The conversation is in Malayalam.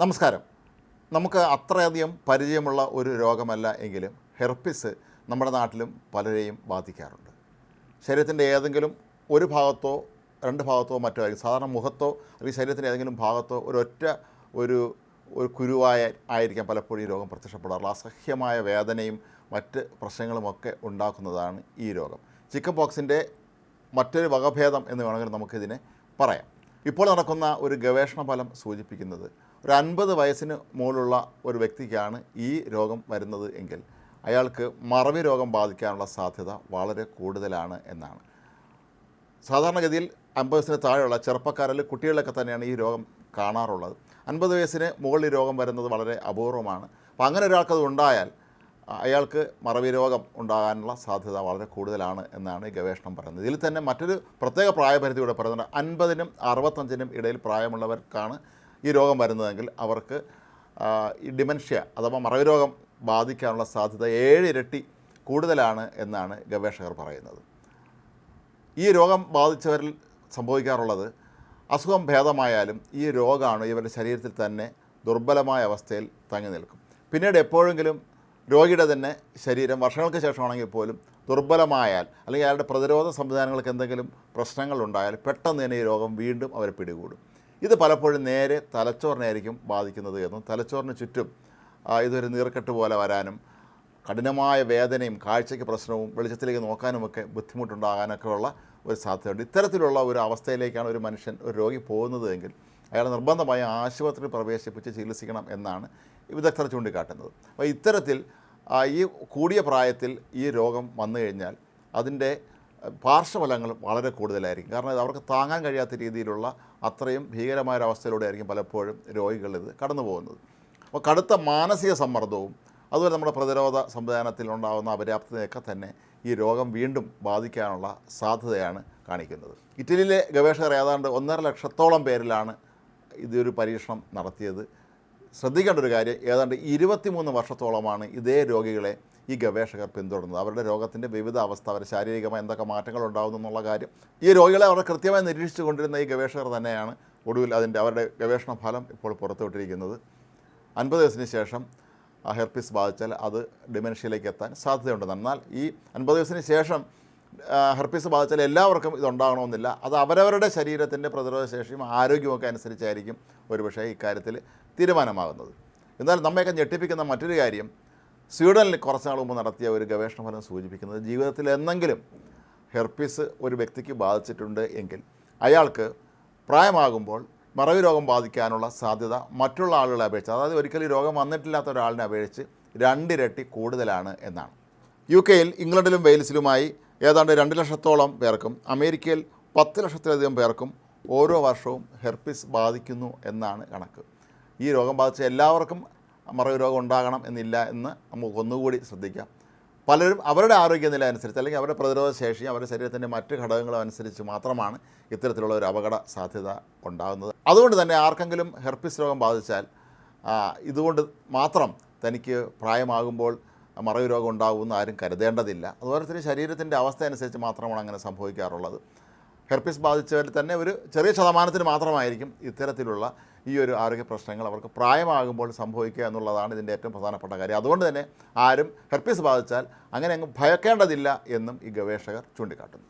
നമസ്കാരം. നമുക്ക് അത്രയധികം പരിചയമുള്ള ഒരു രോഗമല്ല എങ്കിലും ഹെർപ്പിസ് നമ്മുടെ നാട്ടിലും പലരെയും ബാധിക്കാറുണ്ട്. ശരീരത്തിന്റെ ഏതെങ്കിലും ഒരു ഭാഗത്തോ രണ്ട് ഭാഗത്തോ മറ്റോ ആയിരിക്കും. സാധാരണ മുഖത്തോ അല്ലെങ്കിൽ ശരീരത്തിന്റെ ഏതെങ്കിലും ഭാഗത്തോ ഒരൊറ്റ ഒരു ഒരു കുരുവായ ആയിരിക്കാം പലപ്പോഴും ഈ രോഗം പ്രത്യക്ഷപ്പെടാറുള്ളത്. അസഹ്യമായ വേദനയും മറ്റ് പ്രശ്നങ്ങളുമൊക്കെ ഉണ്ടാക്കുന്നതാണ് ഈ രോഗം. ചിക്കൻ പോക്സിന്റെ മറ്റൊരു വകഭേദം എന്ന് വേണമെങ്കിൽ നമുക്കിതിനെ പറയാം. ഇപ്പോൾ നടക്കുന്ന ഒരു ഗവേഷണ ഫലം സൂചിപ്പിക്കുന്നത് ഒരു അൻപത് വയസ്സിന് മുകളിലുള്ള ഒരു വ്യക്തിക്കാണ് ഈ രോഗം വരുന്നത് എങ്കിൽ അയാൾക്ക് മറവി രോഗം ബാധിക്കാനുള്ള സാധ്യത വളരെ കൂടുതലാണ് എന്നാണ്. സാധാരണഗതിയിൽ അമ്പത് വയസ്സിന് താഴെയുള്ള ചെറുപ്പക്കാരിൽ കുട്ടികളിലൊക്കെ തന്നെയാണ് ഈ രോഗം കാണാറുള്ളത്. അൻപത് വയസ്സിന് മുകളിൽ രോഗം വരുന്നത് വളരെ അപൂർവമാണ്. അപ്പോൾ അങ്ങനെ ഒരാൾക്കത് ഉണ്ടായാൽ അയാൾക്ക് മറവി രോഗം ഉണ്ടാകാനുള്ള സാധ്യത വളരെ കൂടുതലാണ് എന്നാണ് ഈ ഗവേഷണം പറയുന്നത്. ഇതിൽ തന്നെ മറ്റൊരു പ്രത്യേക പ്രായപരിധി കൂടെ പറയുന്നുണ്ട്. അൻപതിനും അറുപത്തഞ്ചിനും ഇടയിൽ പ്രായമുള്ളവർക്കാണ് ഈ രോഗം വരുന്നതെങ്കിൽ അവർക്ക് ഈ ഡിമെൻഷ്യ അഥവാ മറവി രോഗം ബാധിക്കാനുള്ള സാധ്യത ഏഴ് ഇരട്ടി കൂടുതലാണ് എന്നാണ് ഗവേഷകർ പറയുന്നത്. ഈ രോഗം ബാധിച്ചവരിൽ സംഭവിക്കാറുള്ളത് അസുഖം ഭേദമായാലും ഈ രോഗമാണ് ഇവരുടെ ശരീരത്തിൽ തന്നെ ദുർബലമായ അവസ്ഥയിൽ തങ്ങി നിൽക്കും. പിന്നീട് എപ്പോഴെങ്കിലും രോഗിയുടെ തന്നെ ശരീരം വർഷങ്ങൾക്ക് ശേഷമാണെങ്കിൽ പോലും ദുർബലമായാൽ അല്ലെങ്കിൽ അയാളുടെ പ്രതിരോധ സംവിധാനങ്ങൾക്ക് എന്തെങ്കിലും പ്രശ്നങ്ങളുണ്ടായാൽ പെട്ടെന്ന് തന്നെ ഈ രോഗം വീണ്ടും അവരെ പിടികൂടും. ഇത് പലപ്പോഴും നേരെ തലച്ചോറിനായിരിക്കും ബാധിക്കുന്നത് എന്നും തലച്ചോറിന് ചുറ്റും ഇതൊരു നീർക്കെട്ട് പോലെ വരാനും കഠിനമായ വേദനയും കാഴ്ചയ്ക്ക് പ്രശ്നവും വെളിച്ചത്തിലേക്ക് നോക്കാനുമൊക്കെ ബുദ്ധിമുട്ടുണ്ടാകാനൊക്കെ ഉള്ള ഒരു സാധ്യതയുണ്ട്. ഇത്തരത്തിലുള്ള ഒരു അവസ്ഥയിലേക്കാണ് ഒരു മനുഷ്യൻ ഒരു രോഗി പോകുന്നത് എങ്കിൽ അയാൾ നിർബന്ധമായും ആശുപത്രിയിൽ പ്രവേശിപ്പിച്ച് ചികിത്സിക്കണം എന്നാണ് വിദഗ്ധർ ചൂണ്ടിക്കാട്ടുന്നത്. അപ്പോൾ ഇത്തരത്തിൽ ഈ കൂടിയ പ്രായത്തിൽ ഈ രോഗം വന്നു കഴിഞ്ഞാൽ അതിന്റെ പാർശ്വഫലങ്ങൾ വളരെ കൂടുതലായിരിക്കും. കാരണം ഇത് അവർക്ക് താങ്ങാൻ കഴിയാത്ത രീതിയിലുള്ള അത്രയും ഭീകരമായ ഒരവസ്ഥയിലൂടെ ആയിരിക്കും പലപ്പോഴും രോഗികൾ ഇത് കടന്നു പോകുന്നത് അപ്പോൾ കടുത്ത മാനസിക സമ്മർദ്ദവും അതുപോലെ നമ്മുടെ പ്രതിരോധ സംവിധാനത്തിൽ ഉണ്ടാകുന്ന അപര്യാപ്തതയൊക്കെ തന്നെ ഈ രോഗം വീണ്ടും ബാധിക്കാനുള്ള സാധ്യതയാണ് കാണിക്കുന്നത്. ഇറ്റലിയിലെ ഗവേഷകർ ഏതാണ്ട് ഒന്നര ലക്ഷത്തോളം പേരിലാണ് ഇതൊരു പരീക്ഷണം നടത്തിയത്. ശ്രദ്ധിക്കേണ്ട ഒരു കാര്യം ഏതാണ്ട് ഇരുപത്തിമൂന്ന് വർഷത്തോളമാണ് ഇതേ രോഗികളെ ഈ ഗവേഷകർ പിന്തുടരുന്നത് അവരുടെ രോഗത്തിന്റെ വിവിധ അവസ്ഥ അവരുടെ ശാരീരികമായി എന്തൊക്കെ മാറ്റങ്ങൾ ഉണ്ടാകുന്നു എന്നുള്ള കാര്യം. ഈ രോഗികളെ അവരെ കൃത്യമായി നിരീക്ഷിച്ചു കൊണ്ടിരുന്ന ഈ ഗവേഷകർ തന്നെയാണ് ഒടുവിൽ അതിന്റെ അവരുടെ ഗവേഷണ ഫലം ഇപ്പോൾ പുറത്തുവിട്ടിരിക്കുന്നത്. അൻപത് വയസ്സിന് ശേഷം ഹെർപ്പിസ് ബാധിച്ചാൽ അത് ഡിമെൻഷ്യയിലേക്ക് എത്താൻ സാധ്യതയുണ്ടെന്ന് എന്നാൽ ഈ അൻപത് വയസ്സിന് ശേഷം ഹെർപ്പിസ് ബാധിച്ചാൽ എല്ലാവർക്കും ഇതുണ്ടാകണമെന്നില്ല. അത് അവരവരുടെ ശരീരത്തിന്റെ പ്രതിരോധ ശേഷിയും ആരോഗ്യമൊക്കെ അനുസരിച്ചായിരിക്കും ഒരുപക്ഷേ ഇക്കാര്യത്തിൽ തീരുമാനമാകുന്നത്. എന്നാൽ നമ്മയൊക്കെ ഞെട്ടിപ്പിക്കുന്ന മറ്റൊരു കാര്യം സ്വീഡനിൽ കുറച്ച് നാൾ മുമ്പ് നടത്തിയ ഒരു ഗവേഷണ ഫലം സൂചിപ്പിക്കുന്നത് ജീവിതത്തിൽ എന്നെങ്കിലും ഹെർപ്പീസ് ഒരു വ്യക്തിക്ക് ബാധിച്ചിട്ടുണ്ട് എങ്കിൽ അയാൾക്ക് പ്രായമാകുമ്പോൾ മറവി രോഗം ബാധിക്കാനുള്ള സാധ്യത മറ്റുള്ള ആളുകളെ അപേക്ഷിച്ച് അതായത് ഒരിക്കലും രോഗം വന്നിട്ടില്ലാത്ത ഒരാളിനെ അപേക്ഷിച്ച് രണ്ടിരട്ടി കൂടുതലാണ് എന്നാണ്. യു കെയിൽ ഇംഗ്ലണ്ടിലും വെയിൽസിലുമായി ഏതാണ്ട് രണ്ട് ലക്ഷത്തോളം പേർക്കും അമേരിക്കയിൽ പത്ത് ലക്ഷത്തിലധികം പേർക്കും ഓരോ വർഷവും ഹെർപ്പിസ് ബാധിക്കുന്നു എന്നാണ് കണക്ക്. ഈ രോഗം ബാധിച്ച എല്ലാവർക്കും മറവി രോഗം ഉണ്ടാകണം എന്നില്ല എന്ന് നമുക്ക് ഒന്നുകൂടി ശ്രദ്ധിക്കാം. പലരും അവരുടെ ആരോഗ്യനില അനുസരിച്ച് അല്ലെങ്കിൽ അവരുടെ പ്രതിരോധ ശേഷി അവരുടെ ശരീരത്തിന്റെ മറ്റ് ഘടകങ്ങളും അനുസരിച്ച് മാത്രമാണ് ഇത്തരത്തിലുള്ള ഒരു അപകട സാധ്യത ഉണ്ടാകുന്നത്. അതുകൊണ്ട് തന്നെ ആർക്കെങ്കിലും ഹെർപ്പിസ് രോഗം ബാധിച്ചാൽ ഇതുകൊണ്ട് മാത്രം തനിക്ക് പ്രായമാകുമ്പോൾ മറവി രോഗം ഉണ്ടാകുമെന്ന് ആരും കരുതേണ്ടതില്ല. അതുപോലെ തന്നെ ശരീരത്തിന്റെ അവസ്ഥ അനുസരിച്ച് മാത്രമാണ് അങ്ങനെ സംഭവിക്കാറുള്ളത്. ഹെർപ്പിസ് ബാധിച്ചവരിൽ തന്നെ ഒരു ചെറിയ ശതമാനത്തിന് മാത്രമായിരിക്കും ഇത്തരത്തിലുള്ള ഈ ഒരു ആരോഗ്യ പ്രശ്നങ്ങൾ അവർക്ക് പ്രായമാകുമ്പോൾ സംഭവിക്കുക എന്നുള്ളതാണ് ഇതിന്റെ ഏറ്റവും പ്രധാനപ്പെട്ട കാര്യം. അതുകൊണ്ട് തന്നെ ആരും ഹെർപ്പിസ് ബാധിച്ചാൽ അങ്ങനെ അങ്ങ് ഭയക്കേണ്ടതില്ല എന്നും ഈ ഗവേഷകർ ചൂണ്ടിക്കാട്ടുന്നു.